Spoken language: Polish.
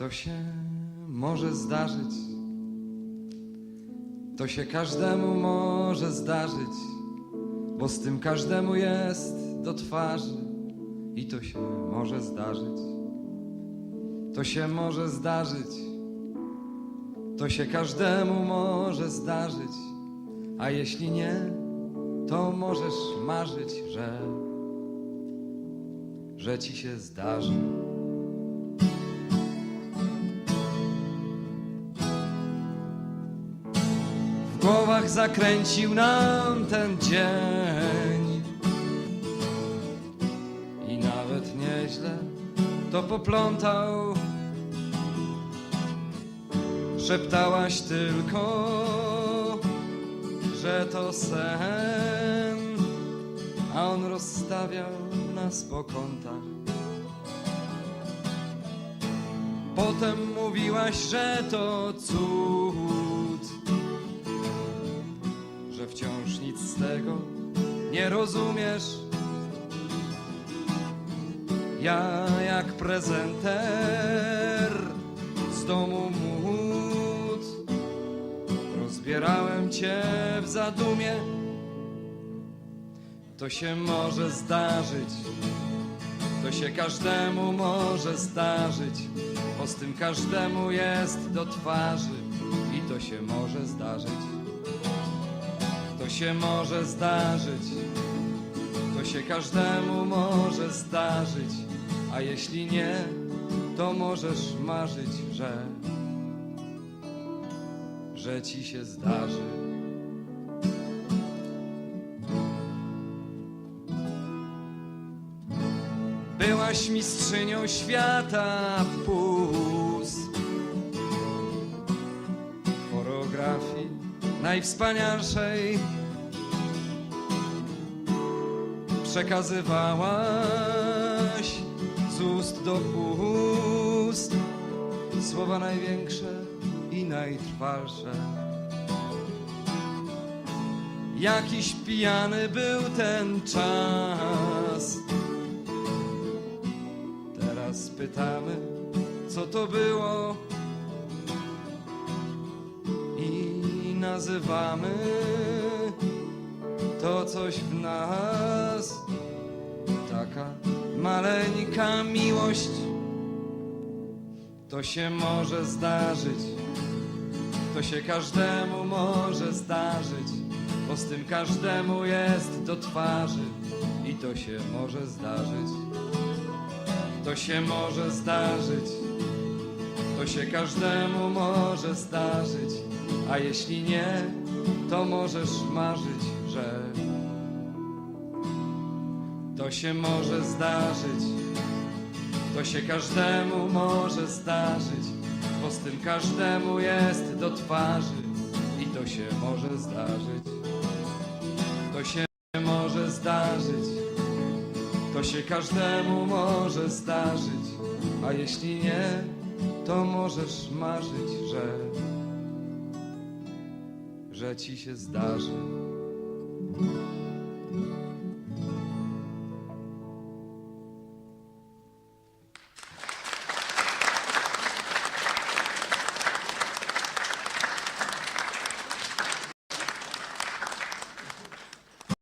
To się może zdarzyć. To się każdemu może zdarzyć, bo z tym każdemu jest do twarzy i to się może zdarzyć. To się może zdarzyć. To się każdemu może zdarzyć, a jeśli nie, to możesz marzyć, że że ci się zdarzy. Zakręcił nam ten dzień i nawet nieźle to poplątał. Szeptałaś tylko, że to sen, a on rozstawiał nas po kątach. Potem mówiłaś, że to cud, nic z tego nie rozumiesz. Ja jak prezenter z domu mód rozbierałem cię w zadumie. To się może zdarzyć, to się każdemu może zdarzyć, bo z tym każdemu jest do twarzy i to się może zdarzyć. Się może zdarzyć, to się każdemu może zdarzyć, a jeśli nie, to możesz marzyć, że, że ci się zdarzy. Byłaś mistrzynią świata pus. Choreografii najwspanialszej Przekazywałaś z ust do ust Słowa największe i najtrwalsze. Jakiś pijany był ten czas. Teraz pytamy, co to było nazywamy to coś w nas. Taka maleńka miłość, to się może zdarzyć, to się każdemu może zdarzyć, bo z tym każdemu jest do twarzy i to się może zdarzyć. To się może zdarzyć, to się każdemu może zdarzyć, a jeśli nie, to możesz marzyć, że to się może zdarzyć, to się każdemu może zdarzyć, bo z tym każdemu jest do twarzy i to się może zdarzyć, to się może zdarzyć. To się każdemu może zdarzyć, a jeśli nie, to możesz marzyć, że, że ci się zdarzy.